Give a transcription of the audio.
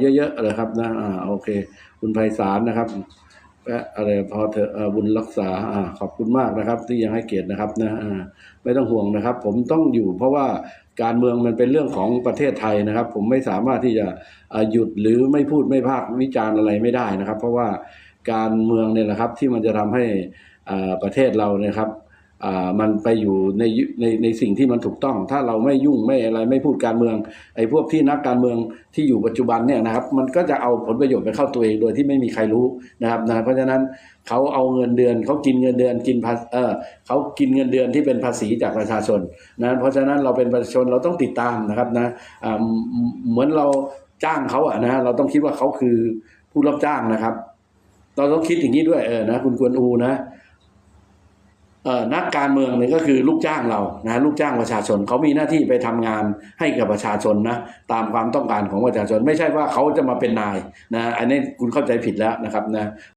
เยอะๆเลยครับนะอ่าโอเค คุณไพศาลนะครับแปะอะไรพอเถอะอ่อบุญรักษาอ่าขอบคุณมากนะครับ ที่ยังให้เกียรตินะครับนะอ่าไม่ต้องห่วงนะครับ ผมต้องอยู่เพราะว่าการเมืองมันเป็นเรื่องของประเทศไทยนะครับ ผมไม่สามารถที่จะอ่าหยุดหรือไม่พูดไม่ภาควิจารณ์อะไรไม่ได้นะครับ เพราะว่าการเมืองเนี่ยนะครับที่มันจะทำให้อ่าประเทศเราเนี่ยครับ มันไปอยู่ในในในสิ่งที่มันถูกต้อง ถ้าเราไม่ยุ่งไม่อะไรไม่พูดการเมือง ไอ้พวกที่นักการเมืองที่อยู่ปัจจุบันเนี่ยนะครับ มันก็จะเอาผลประโยชน์ไปเข้าตัวเองโดยที่ไม่มีใครรู้นะครับนะเพราะฉะนั้นเขาเอาเงินเดือนเขากินเงินเดือนกินภาเออเขากินเงินเดือนที่เป็นภาษีจากประชาชนนะเพราะฉะนั้นเราเป็นประชาชนเราต้องติดตามนะครับนะอ่าเหมือนเราจ้างเขาอะนะเราต้องคิดว่าเขาคือผู้รับจ้างนะครับ เราต้องคิดอย่างนี้ด้วยเออนะคุณกวนอูนะ นักการเมืองเนี่ยก็คือลูกจ้างเรานะลูกจ้างประชาชนเขามีหน้าที่ไปทำงานให้กับประชาชนนะตามความต้องการของประชาชน ไม่ใช่ว่าเขาจะมาเป็นนายนะอันนี้คุณเข้าใจผิดแล้วนะครับนะ